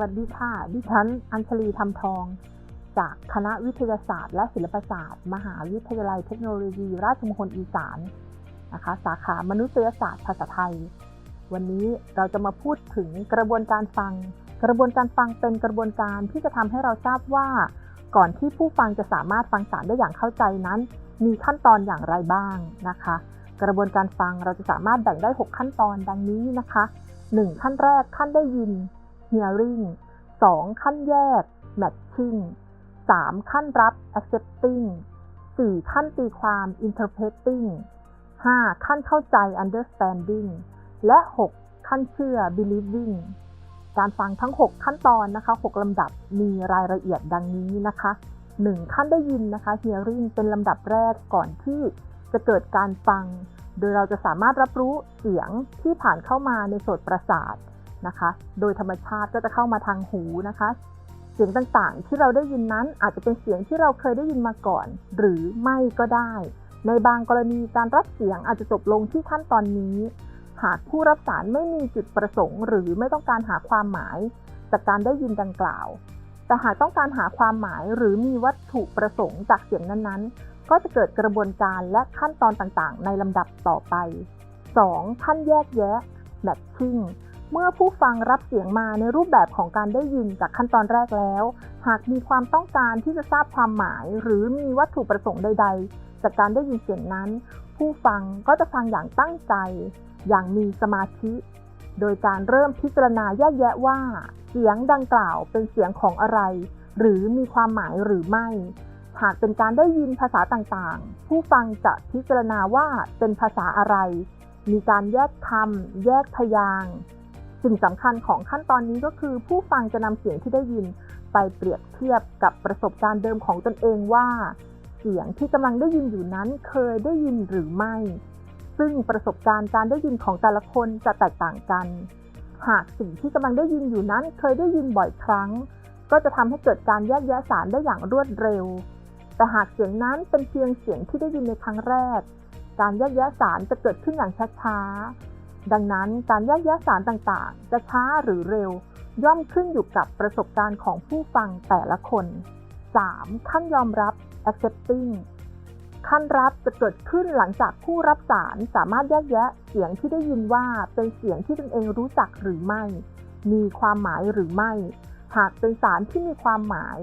วัสดีค่ะ ดิฉัน อัญชลีทำทอง จากคณะวิทยาศาสตร์ และศิลปศาสตร์ มหาวิทยาลัยเทคโนโลยี ราชมงคลอีสานนะคะ สาขามนุษยศาสตร์ภาษาไทย วันนี้เราจะมาพูดถึงกระบวนการฟัง กระบวนการฟังเป็นกระบวนการที่จะทำให้เราทราบว่า ก่อนที่ผู้ฟังจะสามารถฟังสารได้อย่างเข้าใจนั้น มีขั้นตอนอย่างไรบ้างนะคะ กระบวนการฟังเราจะสามารถแบ่งได้ 6 ขั้นตอนดังนี้นะคะ 1. ขั้นแรกขั้นได้ยิน hearing 2. ขั้นแยก matching 3. ขั้นรับ accepting 4. ขั้นตีความ interpreting 5. ขั้นเข้าใจ understanding และ 6. ขั้นเชื่อ believing การฟังทั้ง 6 ขั้นตอนนะคะ 6 ลำดับมีรายละเอียดดังนี้นะคะ 1. ขั้นได้ยินนะคะ hearing เป็นลำดับแรกก่อนที่จะเกิดการฟัง โดยเราจะสามารถรับรู้เสียงที่ผ่านเข้ามาในโสตประสาท นะคะ โดยธรรมชาติก็จะเข้ามาทางหูนะคะ เสียงต่างๆ ที่เราได้ยินนั้นอาจจะเป็นเสียงที่เราเคยได้ยินมาก่อน หรือไม่ก็ได้ ในบางกรณีการรับเสียงอาจจะจบลงที่ขั้นตอนนี้ หากผู้รับสารไม่มีจุดประสงค์ หรือไม่ต้องการหาความหมาย จากการได้ยินดังกล่าว แต่หากต้องการหาความหมายหรือมีวัตถุประสงค์จากเสียงนั้นๆ ก็จะเกิดกระบวนการและขั้นตอนต่างๆ ในลำดับต่อไป 2. ขั้นแยกแยะ matching เมื่อผู้ฟังรับเสียงมาในรูปแบบของการได้ยินจากขั้นตอนแรกแล้ว หากมีความต้องการที่จะทราบความหมาย หรือมีวัตถุประสงค์ใด ๆ จากการได้ยินเสียงนั้น ผู้ฟังก็จะฟังอย่างตั้งใจ อย่างมีสมาธิ โดยการเริ่มพิจารณาแยกแยะว่า เสียงดังกล่าวเป็นเสียงของอะไร หรือมีความหมายหรือไม่ หากเป็นการได้ยินภาษาต่างๆ ผู้ฟังจะพิจารณาว่าเป็นภาษาอะไร มีการแยกคำแยกพยางค์ สิ่งสำคัญของขั้นตอนนี้ก็คือ ผู้ฟังจะนำเสียงที่ได้ยิน ไปเปรียบเทียบกับประสบการณ์เดิมของตนเองว่า เสียงที่กำลังได้ยินอยู่นั้นเคยได้ยินหรือไม่ ซึ่งประสบการณ์การได้ยินของแต่ละคนจะแตกต่างกัน หากสิ่งที่กำลังได้ยินอยู่นั้นเคยได้ยินบ่อยครั้ง ก็จะทำให้เกิดการแยกแยะสารได้อย่างรวดเร็ว แต่หากเสียงนั้นเป็นเพียงเสียงที่ได้ยินในครั้งแรก การแยกแยะสารจะเกิดขึ้นอย่างช้าๆ ดังนั้นการแยกแยะสารต่างๆ จะช้าหรือเร็ว ย่อมขึ้นอยู่กับประสบการณ์ของผู้ฟังแต่ละคน 3. ขั้นยอมรับ accepting ขั้นรับจะเกิดขึ้นหลังจากผู้รับสารสามารถแยกแยะเสียงที่ได้ยินว่าเป็นเสียงที่ตนเองรู้จักหรือไม่ มีความหมายหรือไม่ หากเป็นสารที่มีความหมาย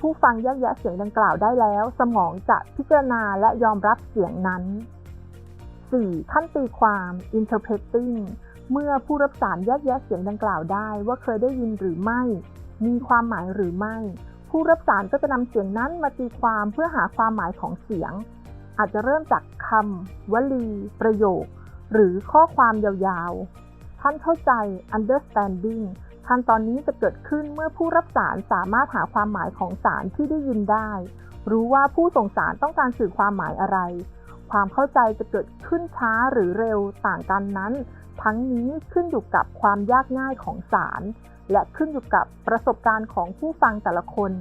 ผู้ฟังแยกแยะเสียงดังกล่าวได้แล้ว สมองจะพิจารณาและยอมรับเสียงนั้น 4. ขั้นตีความ interpreting เมื่อผู้รับสารแยกแยะเสียงดังกล่าวได้ว่าเคยได้ยินหรือไม่ มีความหมายหรือไม่ ผู้รับสารก็จะนำเสียงนั้นมาตีความเพื่อหาความหมายของเสียง อาจจะเริ่มจากคำวลี ประโยค หรือข้อความยาวๆขั้นเข้าใจ understanding ขั้นตอนนี้จะเกิดขึ้นเมื่อผู้รับสารสามารถหาความหมายของสารที่ได้ยินได้ รู้ว่าผู้ส่งสารต้องการสื่อความหมายอะไร ความเข้าใจจะเกิดขึ้นช้าหรือเร็วต่างกันนั้น ทั้งนี้ขึ้นอยู่กับความยากง่ายของสาร และขึ้นอยู่กับประสบการณ์ของผู้ฟังแต่ละคน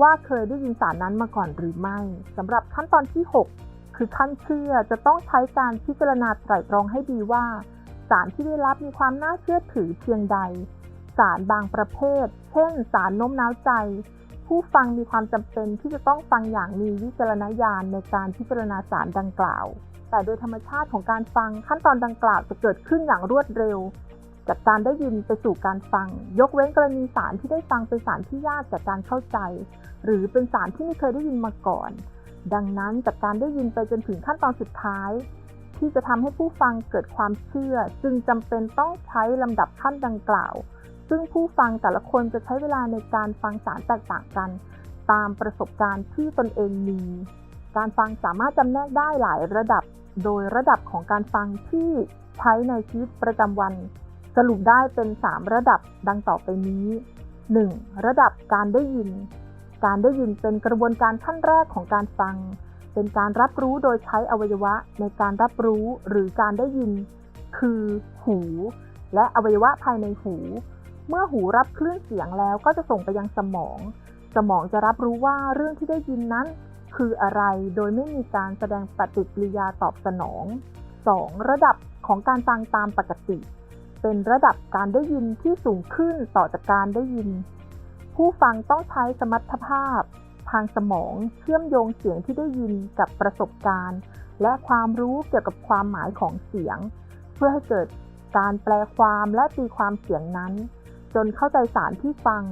ว่าเคยได้ยินสารนั้นมาก่อนหรือไม่สำหรับขั้นตอนที่ 6 คือขั้นเชื่อจะต้องใช้การพิจารณาไตร่ตรองให้ดีว่า สารที่ได้รับมีความน่าเชื่อถือเพียงใด สารบางประเภท เช่น สารโน้มน้าวใจ ผู้ฟังมีความจำเป็นที่จะต้องฟังอย่างมีวิจารณญาณในการพิจารณาสารดังกล่าว แต่โดยธรรมชาติของการฟังขั้นตอนดังกล่าวจะเกิดขึ้นอย่างรวดเร็ว จากการได้ยินไปสู่การฟัง ยกเว้นกรณีสารที่ได้ฟังเป็นสารที่ยากจากการเข้าใจ หรือเป็นสารที่ไม่เคยได้ยินมาก่อน ดังนั้นจากการได้ยินไปจนถึงขั้นตอนสุดท้าย ที่จะทำให้ผู้ฟังเกิดความเชื่อ จึงจำเป็นต้องใช้ลำดับขั้นดังกล่าว ซึ่งผู้ฟังแต่ละคนจะใช้เวลาในการฟังสารแตกต่างกัน ตามประสบการณ์ที่ตนเองมี การฟังสามารถจำแนกได้หลายระดับ โดยระดับของการฟังที่ใช้ในชีวิตประจำวัน สรุปได้เป็น 3 ระดับดังต่อไปนี้ 1. ระดับการได้ยิน การได้ยินเป็นกระบวนการขั้นแรกของการฟัง เป็นการรับรู้โดยใช้อวัยวะในการรับรู้หรือการได้ยิน คือหู และอวัยวะภายในหู เมื่อหูรับคลื่นเสียงแล้วก็จะส่งไปยังสมอง สมองจะรับรู้ว่าเรื่องที่ได้ยินนั้น คืออะไรโดยไม่มีการแสดงปฏิกิริยาตอบสนอง 2. ระดับของการฟังตามปกติ เป็นระดับการได้ยินที่สูงขึ้นต่อจากการได้ยิน ผู้ฟังต้องใช้สมรรถภาพ ทางสมองเชื่อมโยงเสียงที่ได้ยินกับประสบการณ์ และความรู้เกี่ยวกับความหมายของเสียง เพื่อให้เกิดการแปลความและตีความเสียงนั้น จนเข้าใจสารที่ฟัง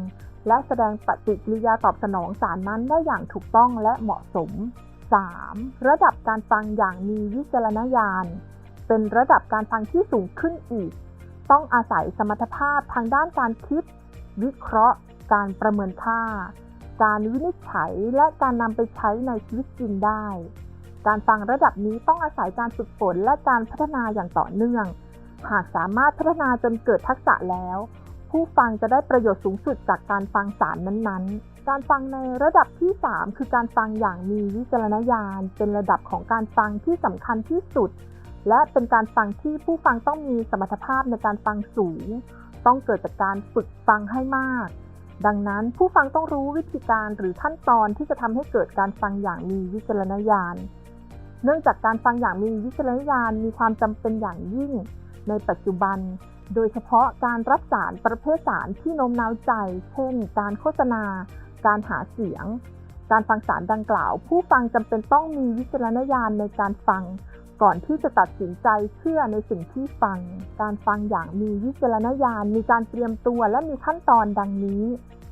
และแสดงปฏิกิริยาตอบสนองสารนั้นได้อย่างถูกต้องและเหมาะสม 3. ระดับการฟังอย่างมีวิจารณญาณ เป็นระดับการฟังที่สูงขึ้นอีก ต้องอาศัยสมรรถภาพทางด้านการคิด วิเคราะห์ การประเมินค่า การวินิจฉัยและการนำไปใช้ในชีวิตจริงได้ การฟังระดับนี้ต้องอาศัยการฝึกฝนและการพัฒนาอย่างต่อเนื่อง หากสามารถพัฒนาจนเกิดทักษะแล้ว ผู้ฟังจะได้ประโยชน์สูงสุดจากการฟังสารนั้นๆ การฟังในระดับที่ 3 คือการฟังอย่างมีวิจารณญาณ เป็นระดับของการฟังที่สำคัญที่สุด และเป็นการฟังที่ผู้ฟังต้องมีสมรรถภาพในการฟังสูง ต้องเกิดจากการฝึกฟังให้มาก ดังนั้นผู้ฟังต้องรู้วิธีการหรือขั้นตอนที่จะทำให้เกิดการฟังอย่างมีวิจารณญาณ เนื่องจากการฟังอย่างมีวิจารณญาณมีความจำเป็นอย่างยิ่ง ในปัจจุบัน โดยเฉพาะการรับสารประเภทสารที่โน้มน้าวใจ เช่น การโฆษณา การหาเสียง การฟังสารดังกล่าว ผู้ฟังจำเป็นต้องมีวิจารณญาณในการฟัง ก่อนที่จะตัดสินใจเชื่อในสิ่งที่ฟัง การฟังอย่างมีวิจารณญาณมีการเตรียมตัวและมีขั้นตอนดังนี้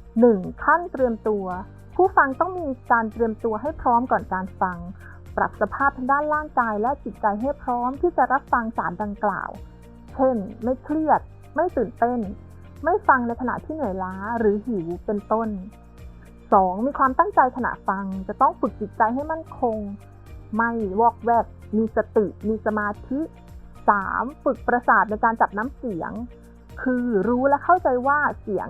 1. ขั้นเตรียมตัว ผู้ฟังต้องมีการเตรียมตัวให้พร้อมก่อนการฟัง ปรับสภาพทางด้านร่างกายและจิตใจให้พร้อมที่จะรับฟังสารดังกล่าว เช่น ไม่เครียด ไม่ตื่นเต้น ไม่ฟังในขณะที่เหนื่อยล้าหรือหิวเป็นต้น 2. มีความตั้งใจขณะฟัง จะต้องฝึกจิตใจให้มั่นคง ไม่วอกแวก มีสติ มีสมาธิ 3. ฝึกประสาทในการจับน้ำเสียง คือรู้และเข้าใจว่าเสียง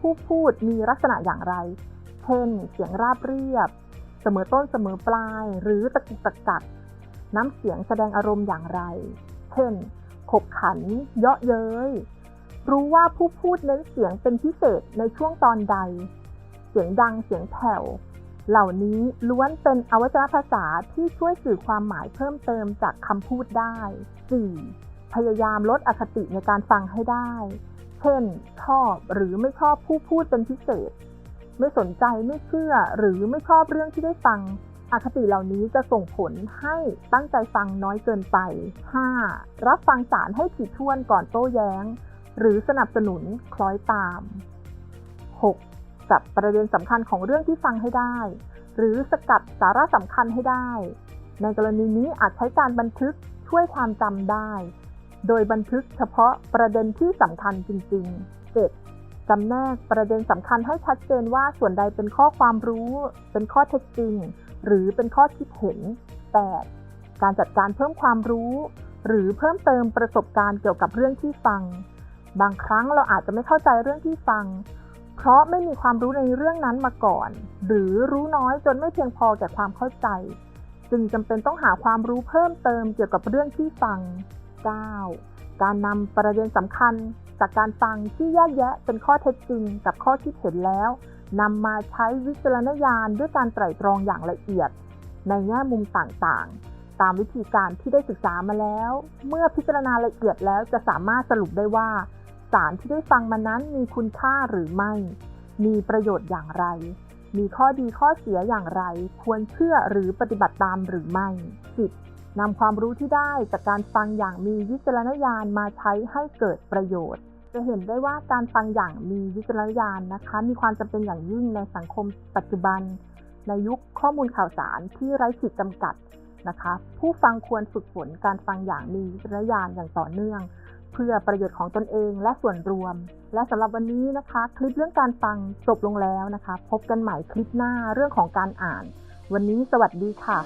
ผู้พูดมีลักษณะอย่างไร เช่น เสียงราบเรียบ เสมอต้นเสมอปลาย หรือตะกุกตะกัก น้ำเสียงแสดงอารมณ์อย่างไร เช่น ขบขัน เยาะเย้ย รู้ว่าผู้พูดเน้นเสียงเป็นพิเศษในช่วงตอนใด เสียงดังเสียงแผ่ว เหล่านี้ล้วนเป็นอวัจนภาษาที่ช่วยสื่อความหมายเพิ่มเติมจากคำพูดได้ 4. พยายามลดอคติในการฟังให้ได้ เช่น ชอบหรือไม่ชอบผู้พูดเป็นพิเศษ ไม่สนใจไม่เชื่อหรือไม่ชอบเรื่องที่ได้ฟัง อคติเหล่านี้จะส่งผลให้ตั้งใจฟังน้อยเกินไป 5. รับฟังสารให้ถี่ถ้วนก่อนโต้แย้ง หรือสนับสนุนคล้อยตาม 6. จับประเด็นสำคัญของเรื่องที่ฟังให้ได้ หรือสกัดสาระสำคัญให้ได้ ในกรณีนี้อาจใช้การบันทึกช่วยความจำได้ โดยบันทึกเฉพาะประเด็นที่สำคัญจริง ๆ 7. จำแนกประเด็นสำคัญให้ชัดเจนว่าส่วนใดเป็นข้อความรู้ เป็นข้อเท็จจริง หรือเป็นข้อคิดเห็น 8. การจัดการเพิ่มความรู้ หรือเพิ่มเติมประสบการณ์เกี่ยวกับเรื่องที่ฟัง บางครั้งเราอาจจะไม่เข้าใจเรื่องที่ฟัง เพราะไม่มีความรู้ในเรื่องนั้นมาก่อน หรือรู้น้อยจนไม่เพียงพอแก่ความเข้าใจ จึงจำเป็นต้องหาความรู้เพิ่มเติมเกี่ยวกับเรื่องที่ฟัง 9. การนำประเด็นสำคัญจากการฟังที่แยกแยะเป็นข้อเท็จจริงกับข้อคิดเห็นแล้ว นำมาใช้วิจารณญาณด้วยการไตร่ตรองอย่างละเอียด ในแง่มุมต่างๆ ตามวิธีการที่ได้ศึกษามาแล้ว เมื่อพิจารณาละเอียดแล้วจะสามารถสรุปได้ว่า สารที่ได้ฟังมานั้นมีคุณค่าหรือไม่ มีประโยชน์อย่างไร มีข้อดีข้อเสียอย่างไร ควรเชื่อหรือปฏิบัติตามหรือไม่ 10. นำความรู้ที่ได้จากการฟังอย่างมีวิจารณญาณมาใช้ให้เกิดประโยชน์ จะเห็นได้ว่าการฟังอย่างมีวิจารณญาณนะคะ มีความจำเป็นอย่างยิ่งในสังคมปัจจุบัน ในยุคข้อมูลข่าวสารที่ไร้ขีดจำกัดนะคะ ผู้ฟังควรฝึกฝนการฟังอย่างมีวิจารณญาณอย่างต่อเนื่อง เพื่อประโยชน์ของตนเองและส่วนรวม และสำหรับวันนี้นะคะ คลิปเรื่องการฟังจบลงแล้วนะคะ พบกันใหม่คลิปหน้าเรื่องของการอ่าน วันนี้สวัสดีค่ะ